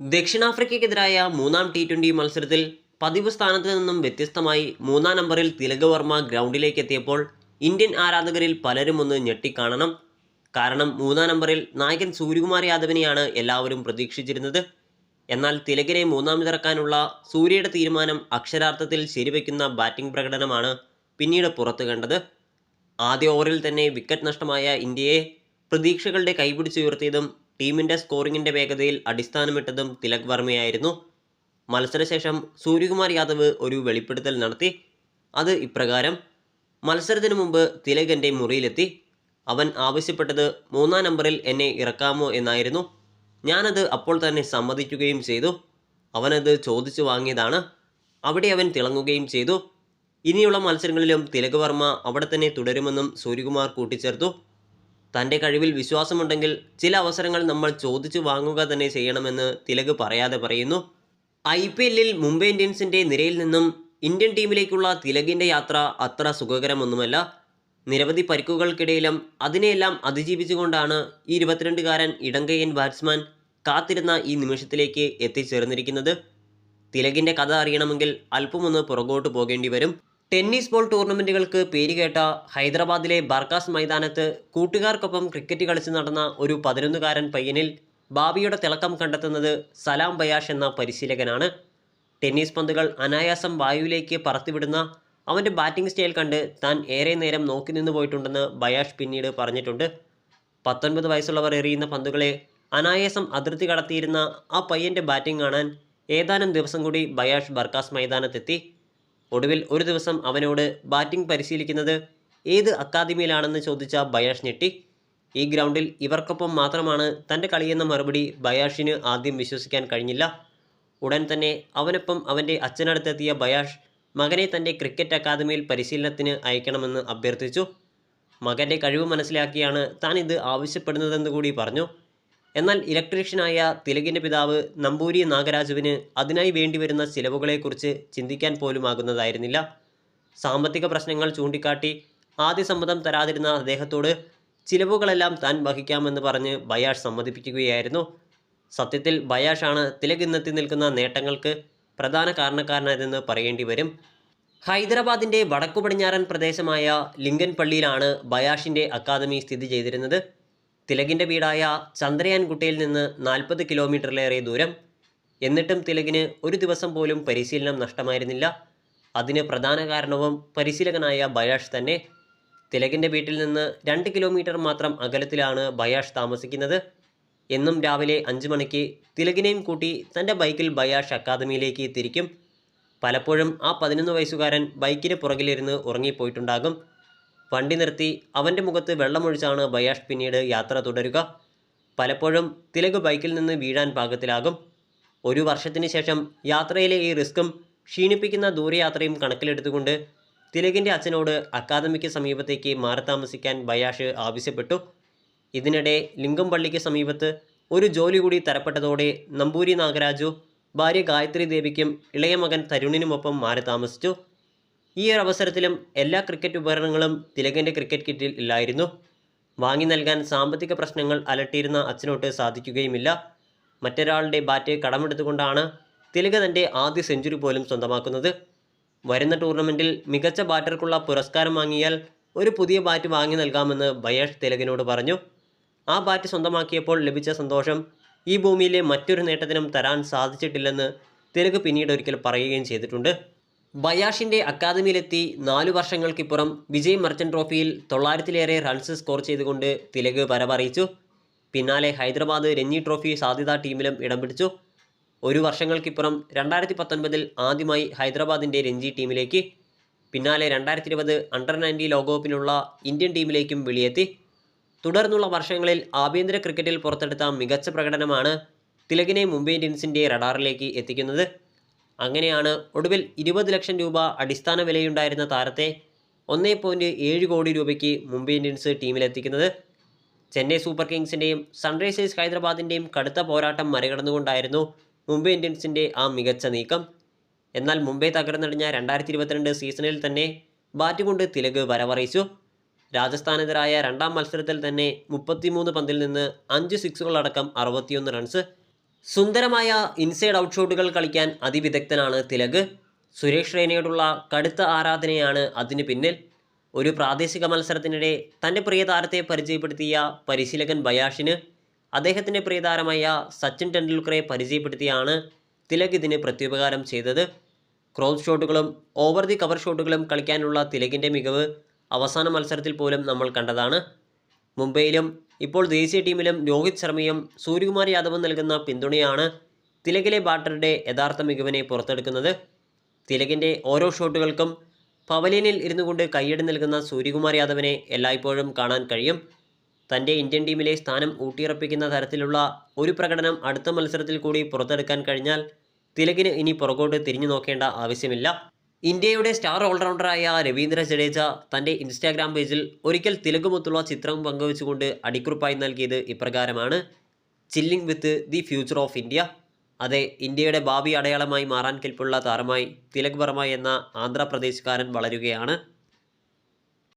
ദക്ഷിണാഫ്രിക്കയ്ക്കെതിരായ മൂന്നാം T twenty മത്സരത്തിൽ പതിവ് സ്ഥാനത്ത് നിന്നും വ്യത്യസ്തമായി മൂന്നാം നമ്പറിൽ തിലക് വർമ്മ ഗ്രൗണ്ടിലേക്ക് എത്തിയപ്പോൾ ഇന്ത്യൻ ആരാധകരിൽ പലരും ഒന്ന് ഞെട്ടിക്കാണണം. കാരണം മൂന്നാം നമ്പറിൽ നായകൻ സൂര്യകുമാർ യാദവിനെയാണ് എല്ലാവരും പ്രതീക്ഷിച്ചിരുന്നത്. എന്നാൽ തിലകിനെ മൂന്നാമതിറക്കാനുള്ള സൂര്യയുടെ തീരുമാനം അക്ഷരാർത്ഥത്തിൽ ശരിവെക്കുന്ന ബാറ്റിംഗ് പ്രകടനമാണ് പിന്നീട് പുറത്തു കണ്ടത്. ആദ്യ ഓവറിൽ തന്നെ വിക്കറ്റ് നഷ്ടമായ ഇന്ത്യയെ പ്രതീക്ഷകളുടെ കൈപിടിച്ചുയർത്തിയതും ടീമിന്റെ സ്കോറിങ്ങിന്റെ വേഗതയിൽ അടിസ്ഥാനമിട്ടതും തിലക് വർമ്മയായിരുന്നു. മത്സരശേഷം സൂര്യകുമാർ യാദവ് ഒരു വെളിപ്പെടുത്തൽ നടത്തി. അത് ഇപ്രകാരം മത്സരത്തിന് മുമ്പ് തിലക് എന്റെ മുറിയിലെത്തി. അവൻ ആവശ്യപ്പെട്ടത് മൂന്നാം നമ്പറിൽ എന്നെ ഇറക്കാമോ എന്നായിരുന്നു. ഞാനത് അപ്പോൾ തന്നെ സമ്മതിക്കുകയും ചെയ്തു. അവനത് ചോദിച്ചു വാങ്ങിയതാണ്. അവിടെ അവൻ തിളങ്ങുകയും ചെയ്തു. ഇനിയുള്ള മത്സരങ്ങളിലും തിലക് വർമ്മ അവിടെ തന്നെ തുടരുമെന്നും സൂര്യകുമാർ കൂട്ടിച്ചേർത്തു. തന്റെ കഴിവിൽ വിശ്വാസമുണ്ടെങ്കിൽ ചില അവസരങ്ങൾ നമ്മൾ ചോദിച്ചു വാങ്ങുക തന്നെ ചെയ്യണമെന്ന് തിലക് പറയാതെ പറയുന്നു. ഐ പി എല്ലിൽ മുംബൈ ഇന്ത്യൻസിന്റെ നിരയിൽ നിന്നും ഇന്ത്യൻ ടീമിലേക്കുള്ള തിലകിന്റെ യാത്ര അത്ര സുഖകരമൊന്നുമല്ല. നിരവധി പരിക്കുകൾക്കിടയിലും അതിനെയെല്ലാം അതിജീവിച്ചുകൊണ്ടാണ് ഈ ഇരുപത്തിരണ്ടുകാരൻ ഇടങ്കയ്യൻ ബാറ്റ്സ്മാൻ കാത്തിരുന്ന ഈ നിമിഷത്തിലേക്ക് എത്തിച്ചേർന്നിരിക്കുന്നത്. തിലകിന്റെ കഥ അറിയണമെങ്കിൽ അല്പമൊന്ന് പുറകോട്ട് പോകേണ്ടി വരും. ടെന്നീസ് ബോൾ ടൂർണമെന്റുകൾക്ക് പേരുകേട്ട ഹൈദരാബാദിലെ ബർക്കാസ് മൈതാനത്ത് കൂട്ടുകാർക്കൊപ്പം ക്രിക്കറ്റ് കളിച്ച് നടന്ന ഒരു പതിനൊന്നുകാരൻ പയ്യനിൽ ഭാവിയുടെ തിളക്കം കണ്ടെത്തുന്നത് സലാം ബയാഷ് എന്ന പരിശീലകനാണ്. ടെന്നീസ് പന്തുകൾ അനായാസം വായുവിലേക്ക് പറത്തിവിടുന്ന അവന്റെ ബാറ്റിംഗ് സ്റ്റൈൽ കണ്ട് താൻ ഏറെ നേരം നോക്കി നിന്ന് പോയിട്ടുണ്ടെന്ന് ബയാഷ് പിന്നീട് പറഞ്ഞിട്ടുണ്ട്. പത്തൊൻപത് വയസ്സുള്ളവർ എറിയുന്ന പന്തുകളെ അനായാസം അതിർത്തി കടത്തിയിരുന്ന ആ പയ്യന്റെ ബാറ്റിംഗ് കാണാൻ ഏതാനും ദിവസം കൂടി ബയാഷ് ബർക്കാസ് മൈതാനത്തെത്തി. ഒടുവിൽ ഒരു ദിവസം അവനോട് ബാറ്റിംഗ് പരിശീലിക്കുന്നത് ഏത് അക്കാദമിയിലാണെന്ന് ചോദിച്ച ബയാഷ് ഞെട്ടി. ഈ ഗ്രൗണ്ടിൽ ഇവർക്കൊപ്പം മാത്രമാണ് തന്റെ കളിയെന്ന മറുപടി ബയാഷിന് ആദ്യം വിശ്വസിക്കാൻ കഴിഞ്ഞില്ല. ഉടൻ തന്നെ അവനൊപ്പം അവന്റെ അച്ഛനടുത്തെത്തിയ ബയാഷ് മകനെ തന്റെ ക്രിക്കറ്റ് അക്കാദമിയിൽ പരിശീലനത്തിന് അയക്കണമെന്ന് അഭ്യർത്ഥിച്ചു. മകന്റെ കഴിവ് മനസ്സിലാക്കിയാണ് താൻ ഇത് ആവശ്യപ്പെടുന്നതെന്ന് കൂടി പറഞ്ഞു. എന്നാൽ ഇലക്ട്രീഷ്യനായ തിലകിന്റെ പിതാവ് നമ്പൂരി നാഗരാജുവിന് അതിനായി വേണ്ടിവരുന്ന ചിലവുകളെക്കുറിച്ച് ചിന്തിക്കാൻ പോലും ആകുന്നതായിരുന്നില്ല സാമ്പത്തിക പ്രശ്നങ്ങൾ ചൂണ്ടിക്കാട്ടി ആദ്യ സമ്മതം തരാതിരുന്ന അദ്ദേഹത്തോട് ചിലവുകളെല്ലാം താൻ വഹിക്കാമെന്ന് പറഞ്ഞ് ബയാഷ് സമ്മതിപ്പിക്കുകയായിരുന്നു. സത്യത്തിൽ ബയാഷാണ് തിലക് ഇന്നെത്തി നിൽക്കുന്ന നേട്ടങ്ങൾക്ക് പ്രധാന കാരണക്കാരനായതെന്ന് പറയേണ്ടി വരും. ഹൈദരാബാദിന്റെ വടക്കു പടിഞ്ഞാറൻ പ്രദേശമായ ലിങ്കൻ പള്ളിയിലാണ് ബയാഷിന്റെ അക്കാദമി സ്ഥിതി ചെയ്തിരുന്നത്. തിലകിന്റെ വീടായ ചന്ദ്രയാൻകുട്ടയിൽ നിന്ന് നാൽപ്പത് കിലോമീറ്ററിലേറെ ദൂരം. എന്നിട്ടും തിലകിന് ഒരു ദിവസം പോലും പരിശീലനം നഷ്ടമായിരുന്നില്ല. അതിന് പ്രധാന കാരണവും പരിശീലകനായ ബയാഷ് തന്നെ. തിലകിന്റെ വീട്ടിൽ നിന്ന് രണ്ട് കിലോമീറ്റർ മാത്രം അകലത്തിലാണ് ബയാഷ് താമസിക്കുന്നത്. എന്നും രാവിലെ അഞ്ച് മണിക്ക് തിലകിനെയും കൂട്ടി തന്റെ ബൈക്കിൽ ബയാഷ് അക്കാദമിയിലേക്ക് തിരിക്കും. പലപ്പോഴും ആ പതിനൊന്ന് വയസ്സുകാരൻ ബൈക്കിന് പുറകിലിരുന്ന് ഉറങ്ങിപ്പോയിട്ടുണ്ടാകും. വണ്ടി നിർത്തി അവന്റെ മുഖത്ത് വെള്ളമൊഴിച്ചാണ് ബയാഷ് പിന്നീട് യാത്ര തുടരുക. പലപ്പോഴും തിലക് ബൈക്കിൽ നിന്ന് വീഴാൻ പാകത്തിലാകും. ഒരു വർഷത്തിന് ശേഷം യാത്രയിലെ ഈ റിസ്ക്കും ക്ഷീണിപ്പിക്കുന്ന ദൂരയാത്രയും കണക്കിലെടുത്തുകൊണ്ട് തിലകിന്റെ അച്ഛനോട് അക്കാദമിക്ക് സമീപത്തേക്ക് മാറി താമസിക്കാൻ ബയാഷ് ആവശ്യപ്പെട്ടു. ഇതിനിടെ ലിംഗംപള്ളിക്ക് സമീപത്ത് ഒരു ജോലി കൂടി തരപ്പെട്ടതോടെ നമ്പൂരി നാഗരാജു ഭാര്യ ഗായത്രി ദേവിക്കും ഇളയ മകൻ തരുണിനുമൊപ്പം മാറി താമസിച്ചു ഈ ഒരു അവസരത്തിലും എല്ലാ ക്രിക്കറ്റ് ഉപകരണങ്ങളും തിലകന്റെ ക്രിക്കറ്റ് കിറ്റിൽ ഇല്ലായിരുന്നു. വാങ്ങി നൽകാൻ സാമ്പത്തിക പ്രശ്നങ്ങൾ അലട്ടിയിരുന്ന അച്ഛനോട്ട് സാധിക്കുകയുമില്ല. മറ്റൊരാളുടെ ബാറ്റ് കടമെടുത്തുകൊണ്ടാണ് തിലക തന്റെ ആദ്യ സെഞ്ചുറി പോലും സ്വന്തമാക്കുന്നത്. വരുന്ന ടൂർണമെന്റിൽ മികച്ച ബാറ്റർക്കുള്ള പുരസ്കാരം വാങ്ങിയാൽ ഒരു പുതിയ ബാറ്റ് വാങ്ങി നൽകാമെന്ന് ബയേഷ് തിലകിനോട് പറഞ്ഞു. ആ ബാറ്റ് സ്വന്തമാക്കിയപ്പോൾ ലഭിച്ച സന്തോഷം ഈ ഭൂമിയിലെ മറ്റൊരു നേട്ടത്തിനും തരാൻ സാധിച്ചിട്ടില്ലെന്ന് തിലക് പിന്നീട് ഒരിക്കൽ പറയുകയും ചെയ്തിട്ടുണ്ട്. ബയാഷിന്റെ അക്കാദമിയിലെത്തി നാലു വർഷങ്ങൾക്കിപ്പുറം വിജയ് മർച്ചന്റ് ട്രോഫിയിൽ തൊള്ളായിരത്തിലേറെ റൺസ് സ്കോർ ചെയ്തുകൊണ്ട് തിലക് വരവറിയിച്ചു പിന്നാലെ ഹൈദരാബാദ് രഞ്ജി ട്രോഫി സാധ്യതാ ടീമിലും ഇടം പിടിച്ചു. ഒരു വർഷങ്ങൾക്കിപ്പുറം രണ്ടായിരത്തി പത്തൊൻപതിൽ ആദ്യമായി ഹൈദരാബാദിന്റെ രഞ്ജി ടീമിലേക്ക്. പിന്നാലെ രണ്ടായിരത്തി ഇരുപത് അണ്ടർ നയന്റി ലോകകപ്പിനുള്ള ഇന്ത്യൻ ടീമിലേക്കും വിളിയെത്തി. തുടർന്നുള്ള വർഷങ്ങളിൽ ആഭ്യന്തര ക്രിക്കറ്റിൽ പുറത്തെടുത്ത മികച്ച പ്രകടനമാണ് തിലകിനെ മുംബൈ ഇന്ത്യൻസിന്റെ റഡാറിലേക്ക് എത്തിക്കുന്നത്. അങ്ങനെയാണ് ഒടുവിൽ ഇരുപത് ലക്ഷം രൂപ അടിസ്ഥാന വിലയുണ്ടായിരുന്ന താരത്തെ ഒന്നേ പോയിന്റ് ഏഴ് കോടി രൂപയ്ക്ക് മുംബൈ ഇന്ത്യൻസ് ടീമിലെത്തിക്കുന്നത്. ചെന്നൈ സൂപ്പർ കിങ്സിന്റെയും സൺറൈസേഴ്സ് ഹൈദരാബാദിന്റെയും കടുത്ത പോരാട്ടം മറികടന്നുകൊണ്ടായിരുന്നു മുംബൈ ഇന്ത്യൻസിന്റെ ആ മികച്ച നീക്കം. എന്നാൽ മുംബൈ തകർന്നടിഞ്ഞ രണ്ടായിരത്തി ഇരുപത്തിരണ്ട് സീസണിൽ തന്നെ ബാറ്റ് കൊണ്ട് തിലക് വരവറിയിച്ചു. രാജസ്ഥാനെതിരായ രണ്ടാം മത്സരത്തിൽ തന്നെ മുപ്പത്തിമൂന്ന് പന്തിൽ നിന്ന് അഞ്ച് സിക്സുകളടക്കം അറുപത്തിയൊന്ന് റൺസ് സുന്ദരമായ ഇൻസൈഡ് ഔട്ട് ഷോട്ടുകൾ കളിക്കാൻ അതിവിദഗ്ധനാണ് തിലക്. സുരേഷ് റെയ്നയോടുള്ള കടുത്ത ആരാധനയാണ് അതിന് പിന്നിൽ. ഒരു പ്രാദേശിക മത്സരത്തിനിടെ തന്റെ പ്രിയ താരത്തെ പരിചയപ്പെടുത്തിയ പരിശീലകൻ ബയാഷിന് അദ്ദേഹത്തിന്റെ പ്രിയതാരമായ സച്ചിൻ ടെണ്ടുൽക്കറെ പരിചയപ്പെടുത്തിയാണ് തിലക് ഇതിന് പ്രത്യുപകാരം ചെയ്തത്. ക്രോസ് ഷോട്ടുകളും ഓവർ ദി കവർ ഷോട്ടുകളും കളിക്കാനുള്ള തിലകിന്റെ മികവ് അവസാന മത്സരത്തിൽ പോലും നമ്മൾ കണ്ടതാണ്. മുംബൈയിലും ഇപ്പോൾ ദേശീയ ടീമിലും രോഹിത് ശർമ്മയും സൂര്യകുമാർ യാദവും നൽകുന്ന പിന്തുണയാണ് തിലകിലെ ബാറ്ററുടെ യഥാർത്ഥ മികവിനെ പുറത്തെടുക്കുന്നത്. തിലകിന്റെ ഓരോ ഷോട്ടുകൾക്കും പവലിയനിൽ ഇരുന്നു കൊണ്ട് കൈയടി നൽകുന്ന സൂര്യകുമാർ യാദവിനെ എല്ലായ്പ്പോഴും കാണാൻ കഴിയും. തന്റെ ഇന്ത്യൻ ടീമിലെ സ്ഥാനം ഊട്ടിയുറപ്പിക്കുന്ന തരത്തിലുള്ള ഒരു പ്രകടനം അടുത്ത മത്സരത്തിൽ കൂടി പുറത്തെടുക്കാൻ കഴിഞ്ഞാൽ തിലകിന് ഇനി പുറകോട്ട് തിരിഞ്ഞു നോക്കേണ്ട ആവശ്യമില്ല. ഇന്ത്യയുടെ സ്റ്റാർ ഓൾറൗണ്ടറായ രവീന്ദ്ര ജഡേജ തന്റെ ഇൻസ്റ്റാഗ്രാം പേജിൽ ഒരിക്കൽ തിലകുമൊത്തുള്ള ചിത്രം പങ്കുവച്ചുകൊണ്ട് അടിക്കുറിപ്പായി നൽകിയത് ഇപ്രകാരമാണ്. Chilling with the future of India. അതെ ഇന്ത്യയുടെ ഭാവി അടയാളമായി മാറാൻ കെൽപ്പുള്ള താരമായി തിലക് വർമ്മ എന്ന ആന്ധ്രാപ്രദേശുകാരൻ വളരുകയാണ്.